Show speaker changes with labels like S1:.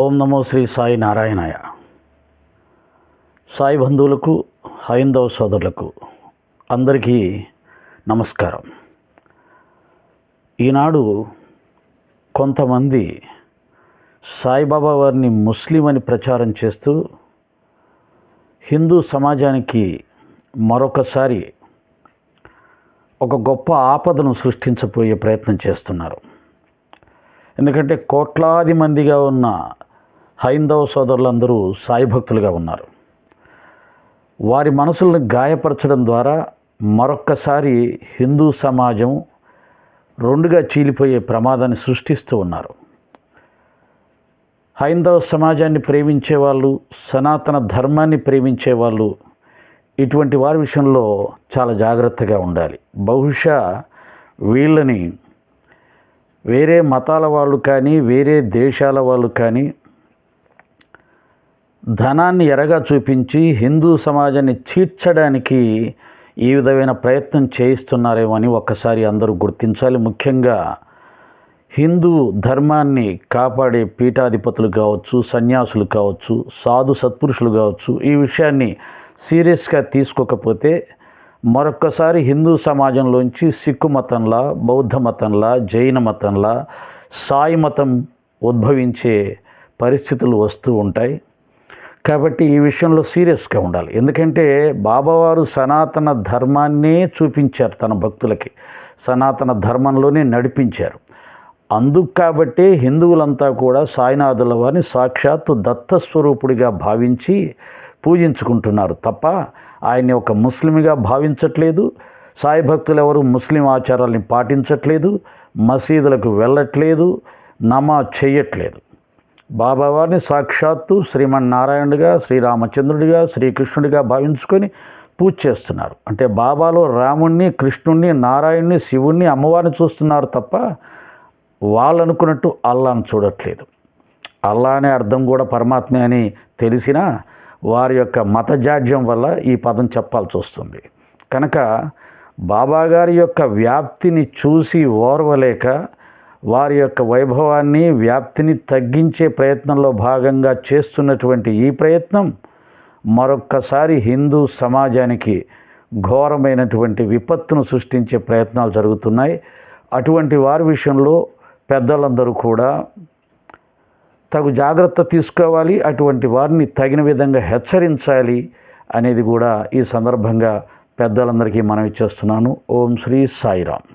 S1: ఓం నమో శ్రీ సాయి నారాయణాయ. సాయి బంధువులకు హైందవ సోదరులకు అందరికీ నమస్కారం. ఈనాడు కొంతమంది సాయిబాబా వారిని ముస్లిం అని ప్రచారం చేస్తూ హిందూ సమాజానికి మరొకసారి ఒక గొప్ప ఆపదను సృష్టించబోయే ప్రయత్నం చేస్తున్నారు. ఎందుకంటే కోట్లాది మందిగా ఉన్న హైందవ సోదరులందరూ సాయి భక్తులుగా ఉన్నారు. వారి మనసులను గాయపరచడం ద్వారా మరొక్కసారి హిందూ సమాజం రెండుగా చీలిపోయే ప్రమాదాన్ని సృష్టిస్తూ ఉన్నారు. హైందవ సమాజాన్ని ప్రేమించే వాళ్ళు సనాతన ధర్మాన్ని ప్రేమించే వాళ్ళు ఇటువంటి వారి విషయంలో చాలా జాగ్రత్తగా ఉండాలి. బహుశా వీళ్ళని వేరే మతాల వాళ్ళు కానీ వేరే దేశాల వాళ్ళు కానీ ధనాన్ని ఎరగా చూపించి హిందూ సమాజాన్ని చీడ్చడానికి ఈ విధమైన ప్రయత్నం చేయిస్తున్నారేమో అని ఒక్కసారి అందరూ గుర్తించాలి. ముఖ్యంగా హిందూ ధర్మాన్ని కాపాడే పీఠాధిపతులు కావచ్చు సన్యాసులు కావచ్చు సాధు సత్పురుషులు కావచ్చు ఈ విషయాన్ని సీరియస్గా తీసుకోకపోతే మరొక్కసారి హిందూ సమాజంలోంచి సిక్కు మతంలా బౌద్ధ మతంలా జైన మతంలా సాయి మతం ఉద్భవించే పరిస్థితులు వస్తూ ఉంటాయి. కాబట్టి ఈ విషయంలో సీరియస్గా ఉండాలి. ఎందుకంటే బాబావారు సనాతన ధర్మాన్నే చూపించారు తన భక్తులకి. సనాతన ధర్మంలోనే నడిపించారు. అందుకు కాబట్టే హిందువులంతా కూడా సాయినాథుల వారిని సాక్షాత్తు దత్తస్వరూపుడిగా భావించి పూజించుకుంటున్నారు తప్ప ఆయన్ని ఒక ముస్లింగా భావించట్లేదు. సాయి భక్తులు ఎవరు ముస్లిం ఆచారాల్ని పాటించట్లేదు. మసీదులకు వెళ్ళట్లేదు. నమాజ్ చేయట్లేదు బాబావారిని సాక్షాత్తు శ్రీమన్నారాయణుడిగా శ్రీరామచంద్రుడిగా శ్రీకృష్ణుడిగా భావించుకొని పూజ చేస్తున్నారు. అంటే బాబాలో రాముణ్ణి కృష్ణుణ్ణి నారాయణ్ణి శివుణ్ణి అమ్మవారిని చూస్తున్నారు తప్ప వాళ్ళు అనుకున్నట్టు అల్లాను చూడట్లేదు. అల్లా అనే అర్థం కూడా పరమాత్మే అని తెలిసినా వారి యొక్క మత జాడ్యం వల్ల ఈ పదం చెప్పాల్సి వస్తుంది. కనుక బాబాగారి యొక్క వ్యాప్తిని చూసి ఓర్వలేక వారి యొక్క వైభవాన్ని వ్యాప్తిని తగ్గించే ప్రయత్నంలో భాగంగా చేస్తున్నటువంటి ఈ ప్రయత్నం మరొక్కసారి హిందూ సమాజానికి ఘోరమైనటువంటి విపత్తును సృష్టించే ప్రయత్నాలు జరుగుతున్నాయి. అటువంటి వారి విషయంలో పెద్దలందరూ కూడా తగు జాగ్రత్త తీసుకోవాలి అటువంటి వారిని తగిన విధంగా హెచ్చరించాలి అనేది కూడా ఈ సందర్భంగా పెద్దలందరికీ మనవి చేస్తున్నాను. ఓం శ్రీ సాయిరామ్.